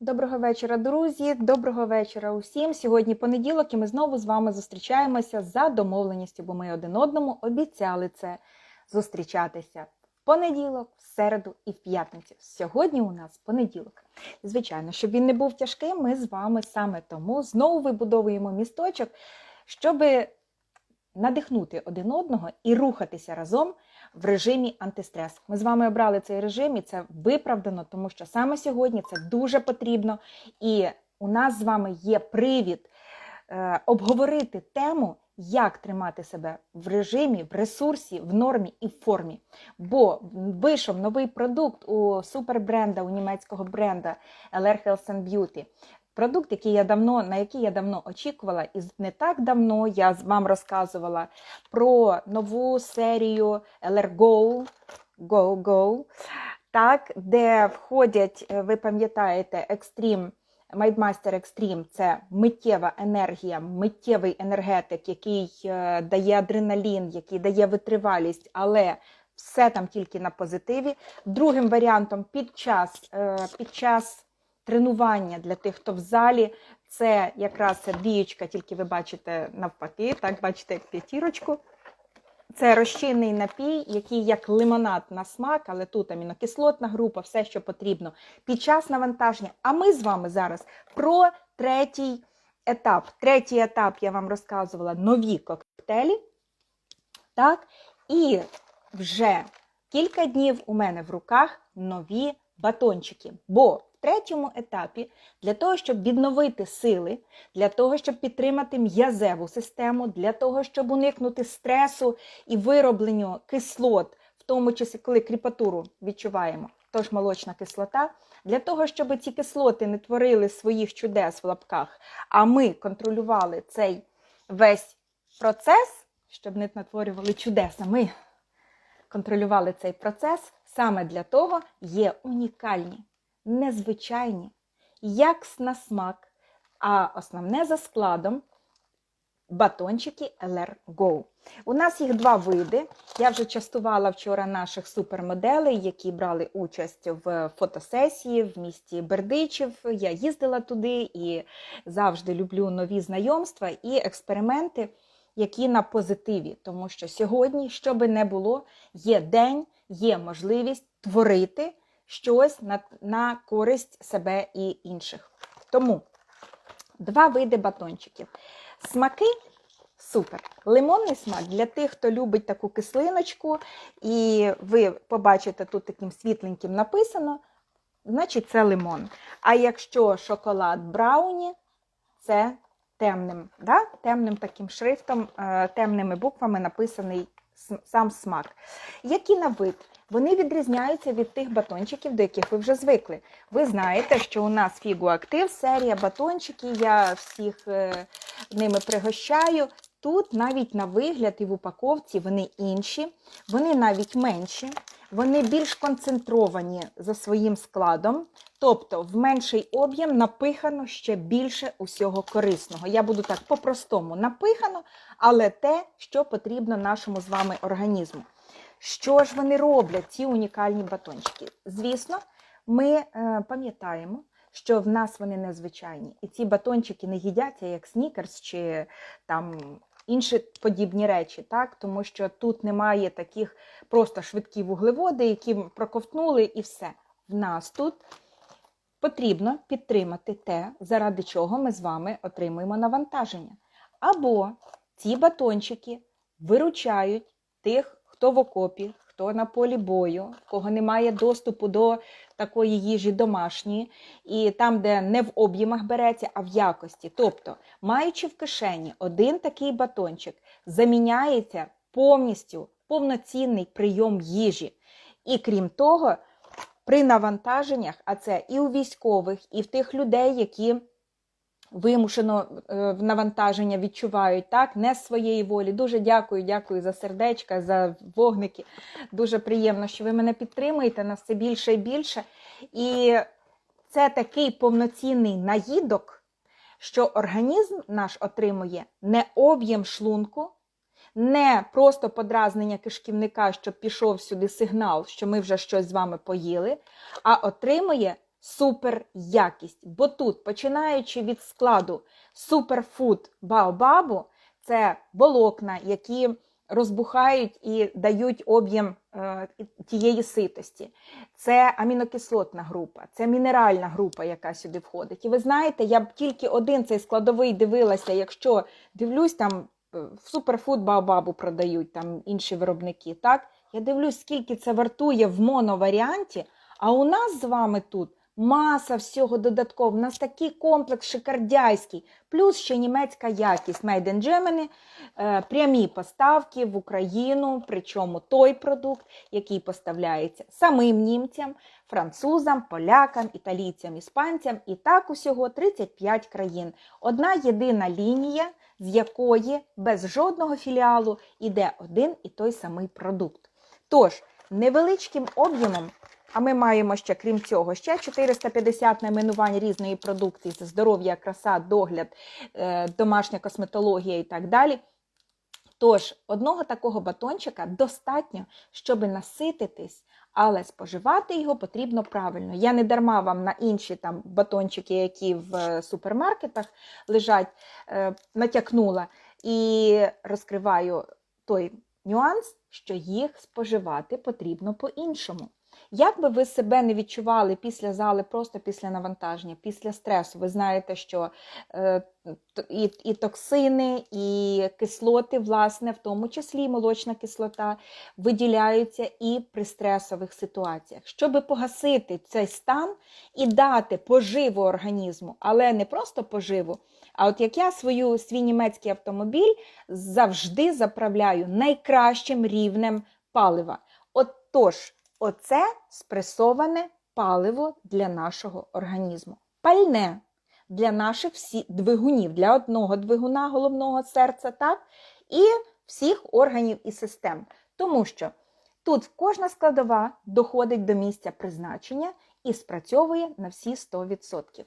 Доброго вечора, друзі! Доброго вечора усім. Сьогодні понеділок, і ми знову з вами зустрічаємося за домовленістю, бо ми один одному обіцяли це зустрічатися в понеділок, в середу і в п'ятницю. Сьогодні у нас понеділок. Звичайно, щоб він не був тяжким, ми з вами саме тому знову вибудовуємо місточок, щоб надихнути один одного і рухатися разом в режимі антистрес. Ми з вами обрали цей режим, і це виправдано, тому що саме сьогодні це дуже потрібно. І у нас з вами є привід е, обговорити тему, як тримати себе в режимі, в ресурсі, в нормі і в формі. Бо вийшов новий продукт у супербренда, у німецького бренда LR Health and Beauty. Продукт, який я давно, на який я давно очікувала, і не так давно я вам розказувала про нову серію LR Go, Go, так, де входять, е, ви пам'ятаєте, Extreme, Mindmaster Extreme – це миттєва енергія, миттєвий енергетик, який е, дає адреналін, який дає витривалість, але все там тільки на позитиві. Другим варіантом під час, е, під час тренування для тих, хто в залі. Це якраз ця двієчка, тільки ви бачите навпаки, так, бачите п'ятірочку. Це розчинний напій, який як лимонад на смак, але тут амінокислотна група, все, що потрібно під час навантаження. А ми з вами зараз про третій етап. Третій етап я вам розказувала нові коктейлі. Так, і вже кілька днів у мене в руках нові батончики. Бо третьому етапі для того, щоб відновити сили, для того, щоб підтримати м'язеву систему, для того, щоб уникнути стресу і виробленню кислот, в тому числі, коли кріпатуру відчуваємо, тож молочна кислота, для того, щоб ці кислоти не творили своїх чудес в лапках, а ми контролювали цей весь процес, щоб не натворювали чудеса. Ми контролювали цей процес. Саме для того є унікальні, незвичайні, як на смак, а основне за складом батончики LR Go. У нас їх два види. Я вже частувала вчора наших супермоделей, які брали участь в фотосесії в місті Бердичів. Я їздила туди і завжди люблю нові знайомства і експерименти, які на позитиві. Тому що сьогодні, що би не було, є день, є можливість творити щось на, на користь себе і інших. Тому два види батончиків. Смаки супер. Лимонний смак для тих, хто любить таку кислиночку, і ви побачите тут таким світленьким написано, значить це лимон. А якщо шоколад брауні, це темним, да? темним таким шрифтом, е, темними буквами написаний сам смак. Які на вид? Вони відрізняються від тих батончиків, до яких ви вже звикли. Ви знаєте, що у нас Фігу Актив, серія батончиків, я всіх е, ними пригощаю. Тут навіть на вигляд і в упаковці вони інші, вони навіть менші, вони більш концентровані за своїм складом. Тобто в менший об'єм напихано ще більше усього корисного. Я буду так по-простому напихано, але те, що потрібно нашому з вами організму. Що ж вони роблять, ці унікальні батончики? Звісно, ми е, пам'ятаємо, що в нас вони незвичайні. І ці батончики не їдяться як снікерс чи там інші подібні речі, так? тому що тут немає таких просто швидкі вуглеводи, які проковтнули і все. В нас тут потрібно підтримати те, заради чого ми з вами отримуємо навантаження. Або ці батончики виручають тих, хто в окопі, хто на полі бою, в кого немає доступу до такої їжі домашньої, і там, де не в об'ємах береться, а в якості. Тобто, маючи в кишені один такий батончик, заміняється повністю повноцінний прийом їжі. І крім того, при навантаженнях, а це і у військових, і в тих людей, які вимушено е, навантаження відчувають так, не з своєї волі. Дуже дякую, дякую за сердечка, за вогники. Дуже приємно, що ви мене підтримуєте нас все більше і більше. І це такий повноцінний наїдок, що організм наш отримує не об'єм шлунку, не просто подразнення кишківника, щоб пішов сюди сигнал, що ми вже щось з вами поїли, а отримує супер якість. Бо тут, починаючи від складу суперфуд Баобабу, це волокна, які розбухають і дають об'єм е, тієї ситості. Це амінокислотна група, це мінеральна група, яка сюди входить. І ви знаєте, я б тільки один цей складовий дивилася, якщо дивлюсь, там е, в суперфуд Баобабу продають там інші виробники. так? Я дивлюсь, скільки це вартує в моноваріанті, а у нас з вами тут маса всього додатково. У нас такий комплекс шикардяйський, плюс ще німецька якість Made in Germany, е, прямі поставки в Україну, причому той продукт, який поставляється самим німцям, французам, полякам, італійцям, іспанцям. І так усього 35 країн. Одна єдина лінія, з якої без жодного філіалу йде один і той самий продукт. Тож, невеличким об'ємом, а ми маємо ще, крім цього, ще 450 найменувань різної продукції: це здоров'я, краса, догляд, е, домашня косметологія і так далі. Тож, одного такого батончика достатньо, щоб насититись, але споживати його потрібно правильно. Я не дарма вам на інші там батончики, які в е, супермаркетах лежать, е, натякнула і розкриваю той нюанс, що їх споживати потрібно по-іншому. Як би ви себе не відчували після зали, просто після навантаження, після стресу, ви знаєте, що е, і, і токсини, і кислоти, власне, в тому числі молочна кислота, виділяються і при стресових ситуаціях. Щоб погасити цей стан і дати поживу організму, але не просто поживу. А от як я свою свій німецький автомобіль завжди заправляю найкращим рівнем палива. От Оце спресоване паливо для нашого організму. Пальне для наших всі двигунів, для одного двигуна головного серця, так, і всіх органів і систем. Тому що тут кожна складова доходить до місця призначення і спрацьовує на всі 100%.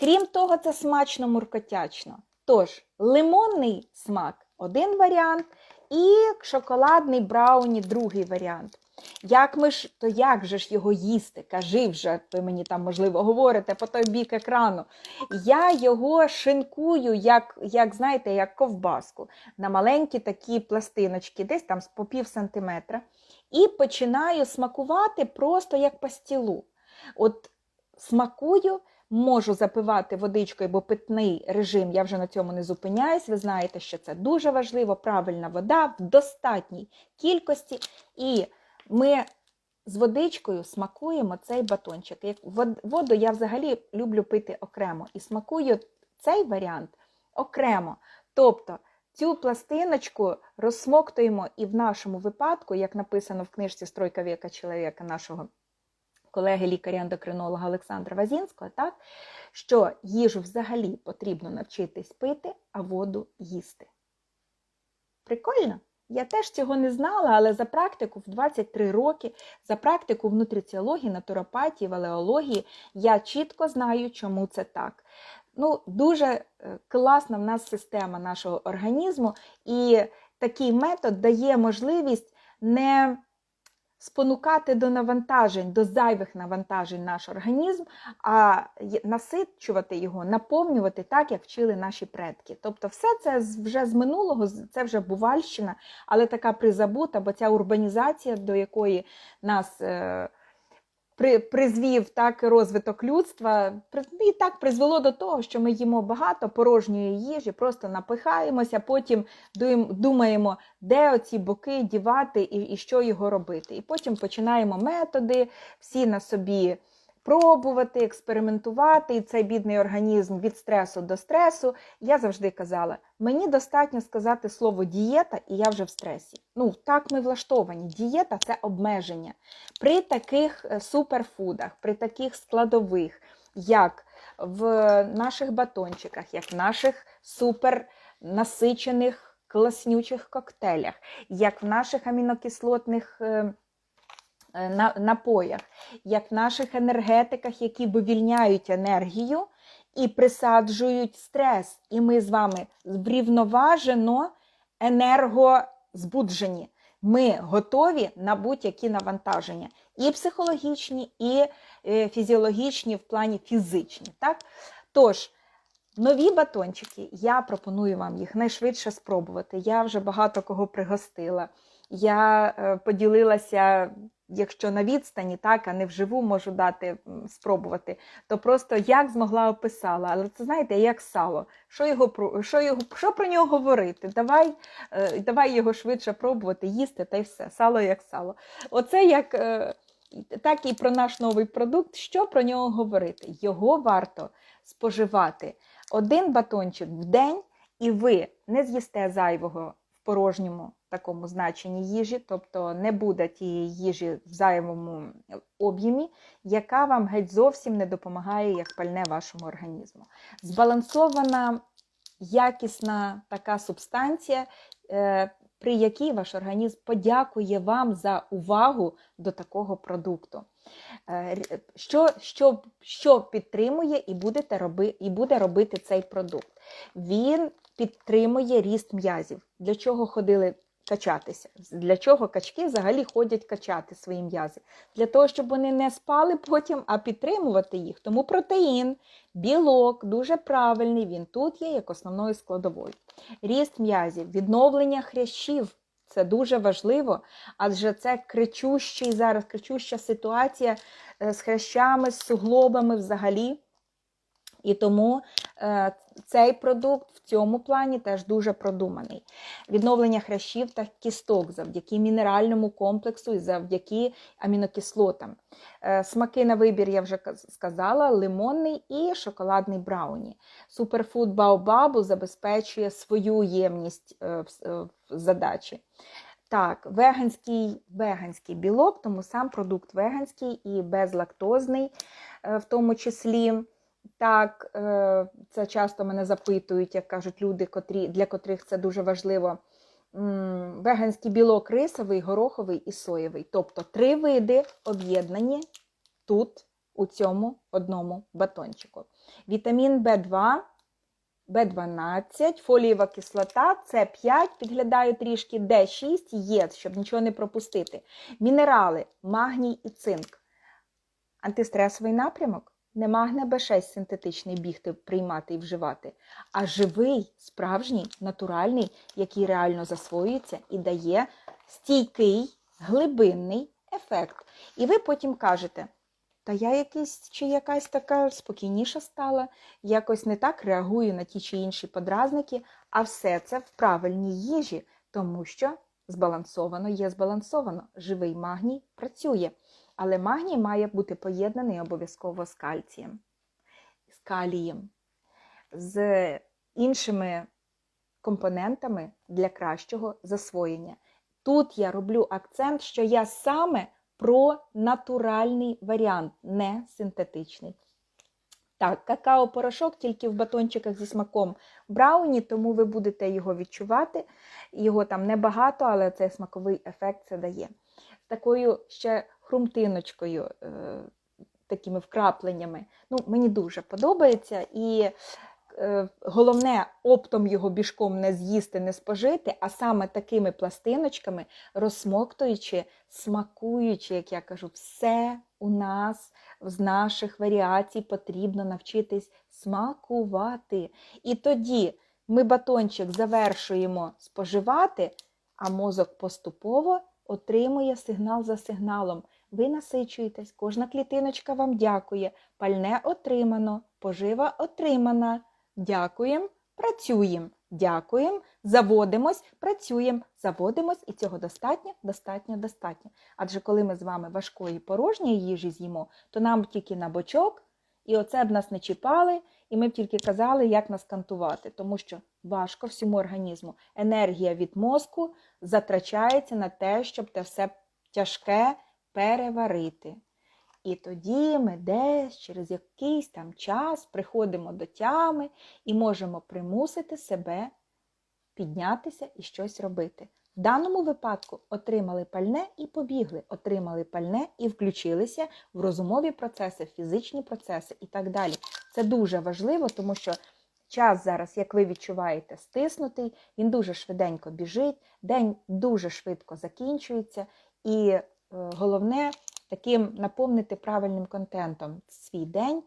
Крім того, це смачно муркотячно. Тож, лимонний смак один варіант, і шоколадний брауні другий варіант. Як ми ж, то як же ж його їсти? Кажи вже, ви мені там, можливо, говорите по той бік екрану. Я його шинкую, як, як знаєте, як ковбаску, на маленькі такі пластиночки, десь там по пів сантиметра. І починаю смакувати просто як пастілу. От смакую, можу запивати водичкою, бо питний режим, я вже на цьому не зупиняюсь. Ви знаєте, що це дуже важливо, правильна вода в достатній кількості. І ми з водичкою смакуємо цей батончик. Воду я взагалі люблю пити окремо і смакую цей варіант окремо. Тобто цю пластиночку розсмоктуємо і в нашому випадку, як написано в книжці Стройка віка чоловіка нашого колеги лікаря-ендокринолога Олександра Вазінського, так, що їжу взагалі потрібно навчитись пити, а воду їсти. Прикольно? Я теж цього не знала, але за практику в 23 роки, за практику в нутриціології, натуропатії, валеології, я чітко знаю, чому це так. Ну, Дуже е, класна в нас система нашого організму, і такий метод дає можливість не спонукати до навантажень, до зайвих навантажень наш організм, а насичувати його, наповнювати так, як вчили наші предки. Тобто, все це вже з минулого, це вже бувальщина, але така призабута, бо ця урбанізація, до якої нас. При, призвів так розвиток людства, і так призвело до того, що ми їмо багато порожньої їжі, просто напихаємося, потім думаємо, де оці боки дівати і, і що його робити. І потім починаємо методи, всі на собі пробувати, експериментувати, і цей бідний організм від стресу до стресу. Я завжди казала, мені достатньо сказати слово дієта, і я вже в стресі. Ну, так ми влаштовані. Дієта це обмеження. При таких е, суперфудах, при таких складових, як в наших батончиках, як в наших супернасичених класнючих коктейлях, як в наших амінокислотних е, напоях, як в наших енергетиках, які вивільняють енергію і присаджують стрес. І ми з вами врівноважено енергозбуджені. Ми готові на будь-які навантаження, і психологічні, і е, фізіологічні в плані фізичні. Так? Тож, нові батончики, я пропоную вам їх найшвидше спробувати. Я вже багато кого пригостила. Я е, поділилася, якщо на відстані, так, а не вживу можу дати спробувати, то просто як змогла описала. Але це знаєте, як сало. Що його що його що про нього говорити? Давай, е, давай його швидше пробувати, їсти та й все. Сало як сало. Оце як. е, Так і про наш новий продукт. Що про нього говорити? Його варто споживати один батончик в день, і ви не з'їсте зайвого в порожньому такому значенні їжі, тобто не буде тієї їжі в зайвому об'ємі, яка вам геть зовсім не допомагає як пальне вашому організму. Збалансована, якісна така субстанція. е, При якій ваш організм подякує вам за увагу до такого продукту. Е, Що, що, що підтримує і, будете роби, і буде робити цей продукт? Він підтримує ріст м'язів. Для чого ходили качатися? Для чого качки взагалі ходять качати свої м'язи? Для того, щоб вони не спали потім, а підтримувати їх. Тому протеїн, білок дуже правильний, він тут є як основною складовою. Ріст м'язів, відновлення хрящів. Це дуже важливо, адже це кричущий зараз, кричуща ситуація е, з хрящами, з суглобами взагалі. І тому е, цей продукт в цьому плані теж дуже продуманий. Відновлення хрящів та кісток завдяки мінеральному комплексу і завдяки амінокислотам. Е, смаки на вибір, я вже сказала, лимонний і шоколадний брауні. Суперфуд Баобабу забезпечує свою ємність е, в е, в задачі. Так, веганський, веганський білок, тому сам продукт веганський і безлактозний, е, в тому числі. Так, е, це часто мене запитують, як кажуть люди, котрі, для котрих це дуже важливо. Веганський білок рисовий, гороховий і соєвий. Тобто три види об'єднані тут, у цьому одному батончику. Вітамін В2, В12, фолієва кислота, С5, підглядаю трішки, Д6, Є, щоб нічого не пропустити. Мінерали, магній і цинк. Антистресовий напрямок не магне Б6 синтетичний бігти, приймати і вживати, а живий, справжній, натуральний, який реально засвоюється і дає стійкий, глибинний ефект. І ви потім кажете, та я якийсь чи якась така спокійніша стала, якось не так реагую на ті чи інші подразники, а все це в правильній їжі, тому що збалансовано є збалансовано. Живий магній працює. Але магній має бути поєднаний обов'язково з кальцієм, з калієм, з іншими компонентами для кращого засвоєння. Тут я роблю акцент, що я саме про натуральний варіант, не синтетичний. Так, какао-порошок тільки в батончиках зі смаком брауні, тому ви будете його відчувати. Його там небагато, але цей смаковий ефект це дає. Такою ще хрумтиночкою, е, такими вкрапленнями. Ну, Мені дуже подобається. І е, головне, оптом його біжком не з'їсти, не спожити, а саме такими пластиночками, розсмоктуючи, смакуючи, як я кажу, все у нас з наших варіацій потрібно навчитись смакувати. І тоді ми батончик завершуємо споживати, а мозок поступово отримує сигнал за сигналом. Ви насичуєтесь, кожна клітиночка вам дякує. Пальне отримано, пожива отримана. Дякуємо, працюємо. Дякуємо, заводимось, працюємо, заводимось, і цього достатньо, достатньо, достатньо. Адже коли ми з вами важкої порожньої їжі з'їмо, то нам тільки на бочок, і оце б нас не чіпали, і ми б тільки казали, як нас кантувати, тому що важко всьому організму. Енергія від мозку затрачається на те, щоб те все тяжке переварити. І тоді ми десь через якийсь там час приходимо до тями і можемо примусити себе піднятися і щось робити. В даному випадку отримали пальне і побігли, отримали пальне і включилися в розумові процеси, фізичні процеси і так далі. Це дуже важливо, тому що час зараз, як ви відчуваєте, стиснутий, він дуже швиденько біжить, день дуже швидко закінчується, і головне таким наповнити правильним контентом свій день,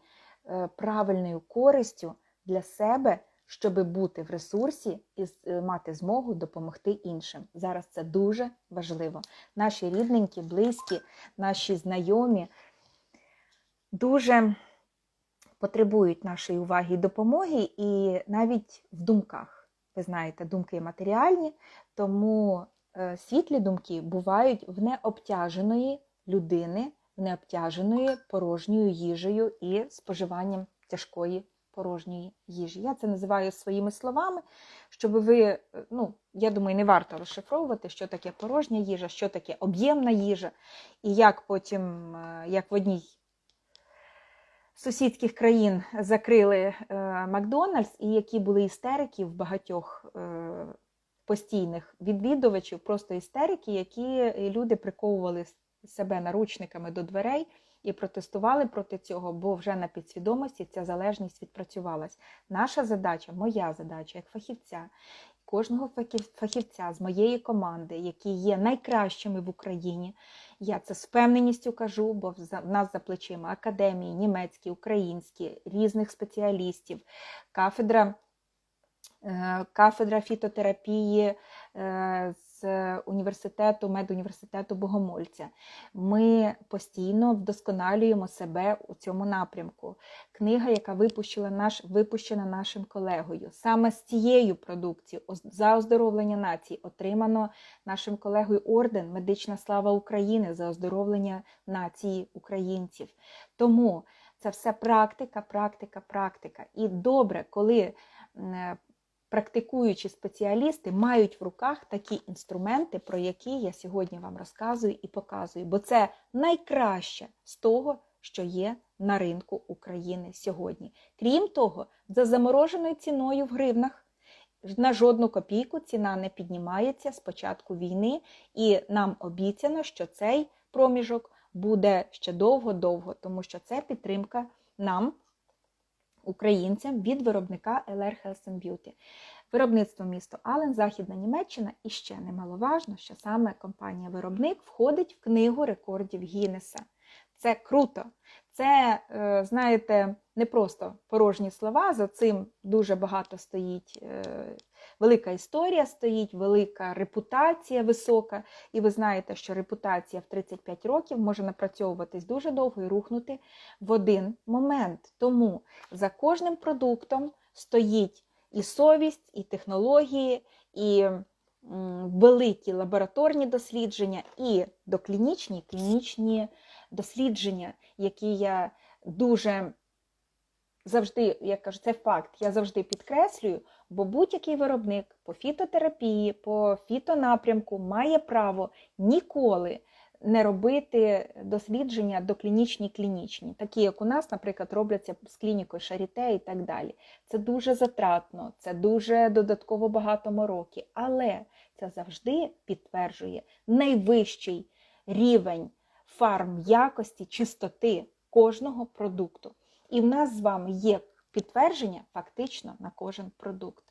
е, правильною користю для себе, щоб бути в ресурсі і е, мати змогу допомогти іншим. Зараз це дуже важливо. Наші рідненькі, близькі, наші знайомі дуже потребують нашої уваги і допомоги, і навіть в думках. Ви знаєте, думки матеріальні, тому е, світлі думки бувають в необтяженої людини, в необтяженої порожньою їжею і споживанням тяжкої порожньої їжі. Я це називаю своїми словами, щоб ви, е, ну, я думаю, не варто розшифровувати, що таке порожня їжа, що таке об'ємна їжа, і як потім, е, як в одній сусідських країн закрили е, Макдональдс, і які були істерики в багатьох е, постійних відвідувачів, просто істерики, які люди приковували себе наручниками до дверей і протестували проти цього, бо вже на підсвідомості ця залежність відпрацювалась. Наша задача, моя задача як фахівця, кожного фахівця з моєї команди, які є найкращими в Україні. Я це з впевненістю кажу, бо в нас за плечима академії, німецькі, українські, різних спеціалістів, кафедра, е, кафедра фітотерапії е, з університету, медуніверситету Богомольця. Ми постійно вдосконалюємо себе у цьому напрямку. Книга, яка випущена, наш, випущена нашим колегою. Саме з цією продукцією за оздоровлення нації отримано нашим колегою орден Медична слава України за оздоровлення нації українців. Тому це все практика, практика, практика. І добре, коли м, практикуючі спеціалісти мають в руках такі інструменти, про які я сьогодні вам розказую і показую, бо це найкраще з того, що є на ринку України сьогодні. Крім того, за замороженою ціною в гривнах. На жодну копійку ціна не піднімається з початку війни, і нам обіцяно, що цей проміжок буде ще довго-довго, тому що це підтримка нам, українцям, від виробника LR Health and Beauty. Виробництво місто Ален, Західна Німеччина, і ще немаловажно, що саме компанія-виробник входить в книгу рекордів Гіннеса. Це круто. Це, е, знаєте, не просто порожні слова. За цим дуже багато стоїть, е, велика історія стоїть, велика репутація висока. І ви знаєте, що репутація в 35 років може напрацьовуватись дуже довго і рухнути в один момент. Тому за кожним продуктом стоїть і совість, і технології, і великі лабораторні дослідження, і доклінічні клінічні дослідження, які я дуже завжди, як кажу, це факт, я завжди підкреслюю, бо будь-який виробник по фітотерапії, по фітонапрямку має право ніколи не робити дослідження доклінічні клінічні, такі як у нас, наприклад, робляться з клінікою Шаріте і так далі. Це дуже затратно, це дуже додатково багато мороки, але це завжди підтверджує найвищий рівень фарм якості, чистоти кожного продукту. І в нас з вами є підтвердження фактично на кожен продукт.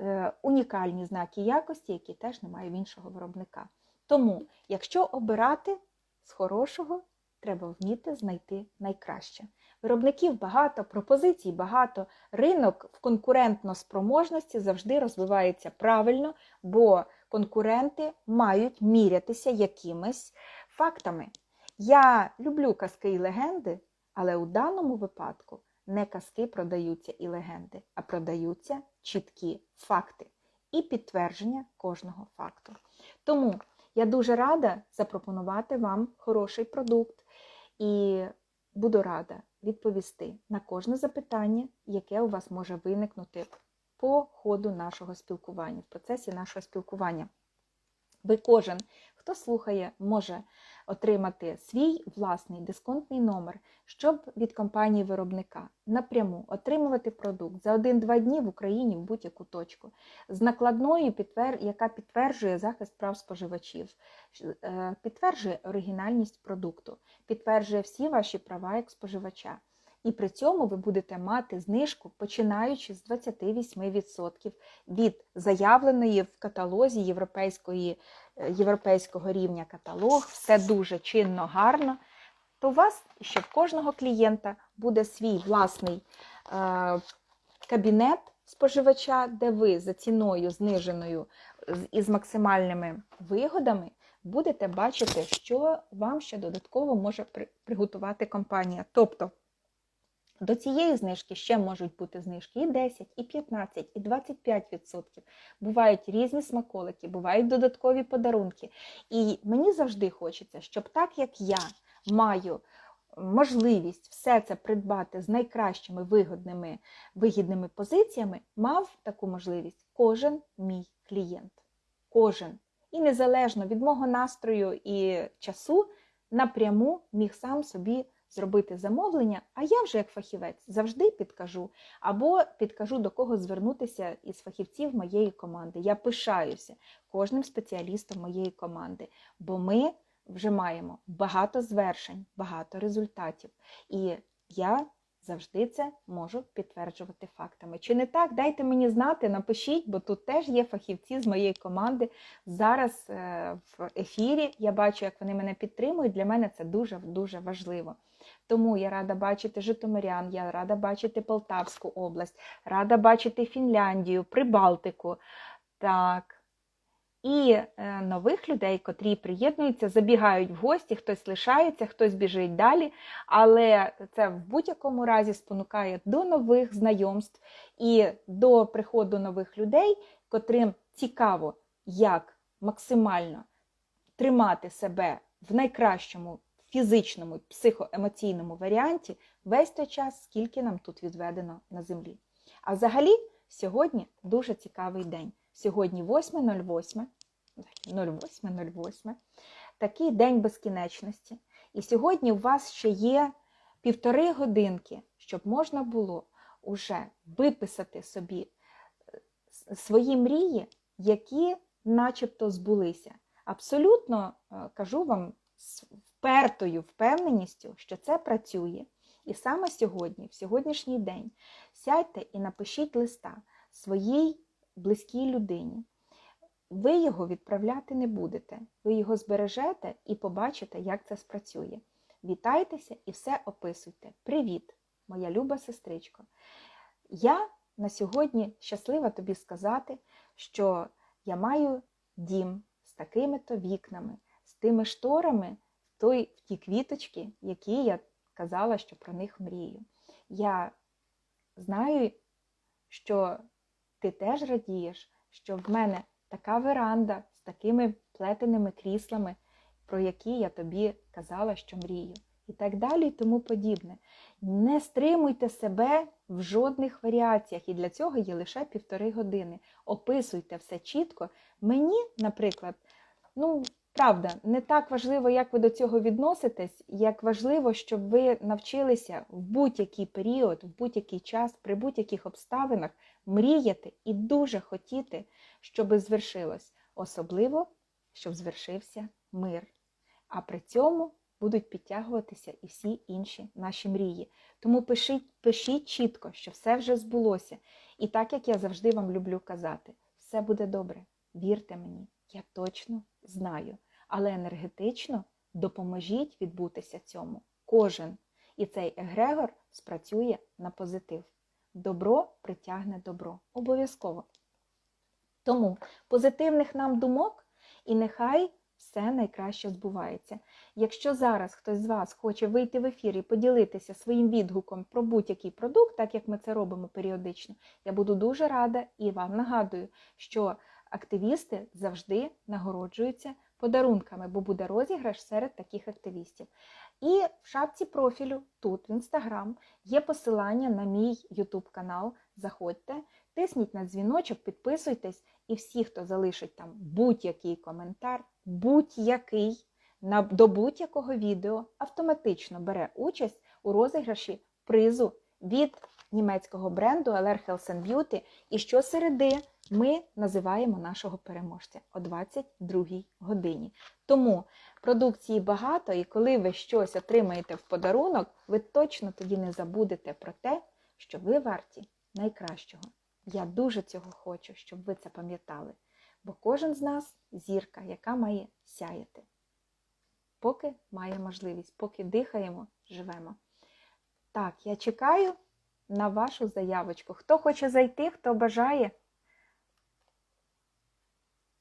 Е, унікальні знаки якості, які теж немає в іншого виробника. Тому, якщо обирати з хорошого, треба вміти знайти найкраще. Виробників багато, пропозицій багато, ринок в конкурентно спроможності завжди розвивається правильно, бо конкуренти мають мірятися якимись фактами. Я люблю казки і легенди, але у даному випадку не казки продаються і легенди, а продаються чіткі факти і підтвердження кожного факту. Тому я дуже рада запропонувати вам хороший продукт і буду рада відповісти на кожне запитання, яке у вас може виникнути по ходу нашого спілкування, в процесі нашого спілкування. Ви кожен, хто слухає, може отримати свій власний дисконтний номер, щоб від компанії виробника напряму отримувати продукт за 1-2 дні в Україні в будь-яку точку з накладною, яка підтверджує захист прав споживачів, е, підтверджує оригінальність продукту, підтверджує всі ваші права як споживача. І при цьому ви будете мати знижку, починаючи з 28% від заявленої в каталозі європейської, е, європейського рівня каталог. Все дуже чинно, гарно. то у вас ще в кожного клієнта буде свій власний е, кабінет споживача, де ви за ціною зниженою і з максимальними вигодами будете бачити, що вам ще додатково може приготувати компанія. Тобто до цієї знижки ще можуть бути знижки і 10, і 15, і 25%. Бувають різні смаколики, бувають додаткові подарунки. І мені завжди хочеться, щоб так як я маю можливість все це придбати з найкращими вигодними, вигідними позиціями, мав таку можливість кожен мій клієнт. Кожен. І незалежно від мого настрою і часу, напряму міг сам собі зробити замовлення, а я вже як фахівець завжди підкажу або підкажу до кого звернутися із фахівців моєї команди. Я пишаюся кожним спеціалістом моєї команди, бо ми вже маємо багато звершень, багато результатів. І я завжди це можу підтверджувати фактами. Чи не так? Дайте мені знати, напишіть, бо тут теж є фахівці з моєї команди. Зараз е, в ефірі я бачу, як вони мене підтримують. Для мене це дуже дуже важливо. Тому я рада бачити Житомирян, я рада бачити Полтавську область, рада бачити Фінляндію, Прибалтику. Так. І е, нових людей, котрі приєднуються, забігають в гості, хтось лишається, хтось біжить далі. Але це в будь-якому разі спонукає до нових знайомств і до приходу нових людей, котрим цікаво, як максимально тримати себе в найкращому фізичному, психоемоційному варіанті весь той час, скільки нам тут відведено на землі. А взагалі, сьогодні дуже цікавий день. Сьогодні 8.08, 08.08, такий день безкінечності. І сьогодні у вас ще є півтори годинки, щоб можна було уже виписати собі е, свої мрії, які начебто збулися. Абсолютно е, кажу вам з впертою впевненістю, що це працює. І саме сьогодні, в сьогоднішній день, сядьте і напишіть листа своїй близькій людині. Ви його відправляти не будете. Ви його збережете і побачите, як це спрацює. Вітайтеся і все описуйте. Привіт, моя люба сестричко. Я на сьогодні щаслива тобі сказати, що я маю дім з такими-то вікнами, тими шторами той, в ті квіточки, які я казала, що про них мрію. Я знаю, що ти теж радієш, що в мене така веранда з такими плетеними кріслами, про які я тобі казала, що мрію. І так далі, і тому подібне. Не стримуйте себе в жодних варіаціях, і для цього є лише півтори години. Описуйте все чітко. Мені, наприклад, ну, правда, не так важливо, як ви до цього відноситесь, як важливо, щоб ви навчилися в будь-який період, в будь-який час, при будь-яких обставинах мріяти і дуже хотіти, щоб звершилось. Особливо, щоб звершився мир. А при цьому будуть підтягуватися і всі інші наші мрії. Тому пишіть, пишіть чітко, що все вже збулося. І так як я завжди вам люблю казати, все буде добре. Вірте мені, я точно знаю. Але енергетично допоможіть відбутися цьому кожен. І цей егрегор спрацює на позитив. Добро притягне добро. Обов'язково. Тому позитивних нам думок, і нехай все найкраще збувається. Якщо зараз хтось з вас хоче вийти в ефір і поділитися своїм відгуком про будь-який продукт, так як ми це робимо періодично, я буду дуже рада і вам нагадую, що активісти завжди нагороджуються подарунками, бо буде розіграш серед таких активістів. І в шапці профілю тут, в інстаграм, є посилання на мій YouTube канал. Заходьте, тисніть на дзвіночок, підписуйтесь, і всі, хто залишить там будь-який коментар, будь-який до будь-якого відео, автоматично бере участь у розіграші призу від німецького бренду LR Health and Beauty. І щосереди ми називаємо нашого переможця о 22 годині. Тому продукції багато, і коли ви щось отримаєте в подарунок, ви точно тоді не забудете про те, що ви варті найкращого. Я дуже цього хочу, щоб ви це пам'ятали. Бо кожен з нас зірка, яка має сяяти. поки має можливість, поки дихаємо, живемо. Так, я чекаю на вашу заявочку. Хто хоче зайти, хто бажає.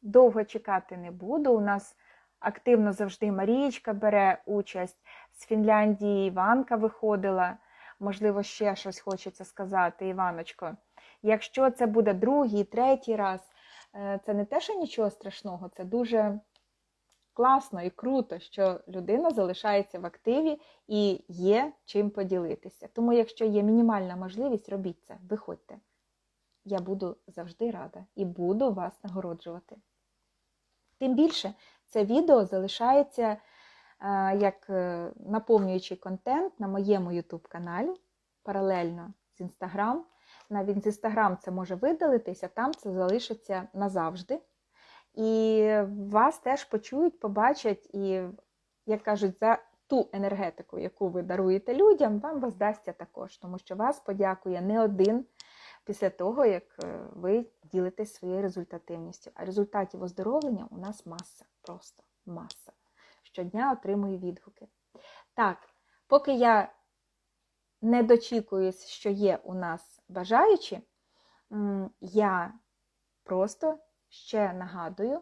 Довго чекати не буду. У нас активно завжди Марієчка бере участь. З Фінляндії Іванка виходила. Можливо, ще щось хочеться сказати, Іваночко. Якщо це буде другий, третій раз, е, це не те, що нічого страшного, це дуже класно і круто, що людина залишається в активі і є чим поділитися. Тому, якщо є мінімальна можливість, робіть це, виходьте. Я буду завжди рада і буду вас нагороджувати. Тим більше, це відео залишається е, як е, наповнюючий контент на моєму YouTube каналі паралельно з Instagram. Навіть з Instagram це може видалитися, там це залишиться назавжди. І вас теж почують, побачать, і, як кажуть, за ту енергетику, яку ви даруєте людям, вам воздасться також, тому що вас подякує не один після того, як е, ви ділитесь своєю результативністю. А результатів оздоровлення у нас маса, просто маса. Щодня отримую відгуки. Так, поки я не дочікуюсь, що є у нас бажаючі, я просто ще нагадую,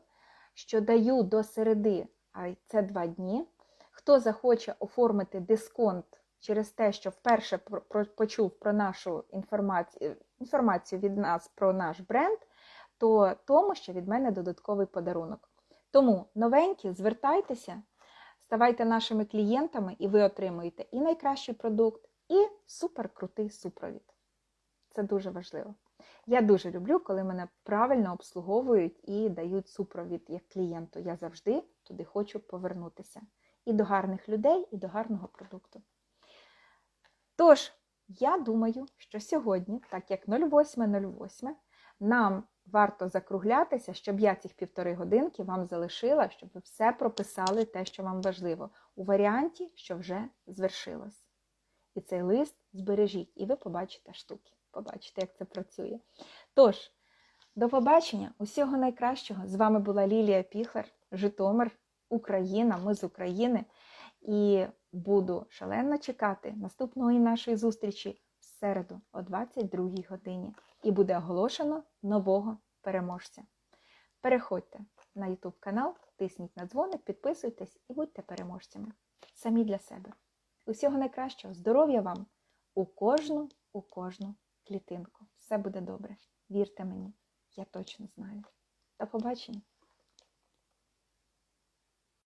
що даю до середи, а це два дні. Хто захоче оформити дисконт через те, що вперше почув про нашу інформацію, інформацію від нас про наш бренд, то тому, що від мене додатковий подарунок. Тому новенькі, звертайтеся, ставайте нашими клієнтами, і ви отримуєте і найкращий продукт, і суперкрутий супровід. Це дуже важливо. Я дуже люблю, коли мене правильно обслуговують і дають супровід як клієнту. Я завжди туди хочу повернутися. І до гарних людей, і до гарного продукту. Тож, я думаю, що сьогодні, так як 08.08, нам варто закруглятися, щоб я цих півтори годинки вам залишила, щоб ви все прописали те, що вам важливо, у варіанті, що вже звершилось. І цей лист збережіть, і ви побачите штуки, побачите, як це працює. Тож, до побачення, усього найкращого. З вами була Лілія Піхлер, Житомир, Україна, ми з України. І буду шалено чекати наступної нашої зустрічі в середу о 22 годині. І буде оголошено нового переможця. Переходьте на YouTube канал, тисніть на дзвоник, підписуйтесь і будьте переможцями. Самі для себе. Усього найкращого, здоров'я вам у кожну, у кожну клітинку. Все буде добре. Вірте мені, я точно знаю. До побачення!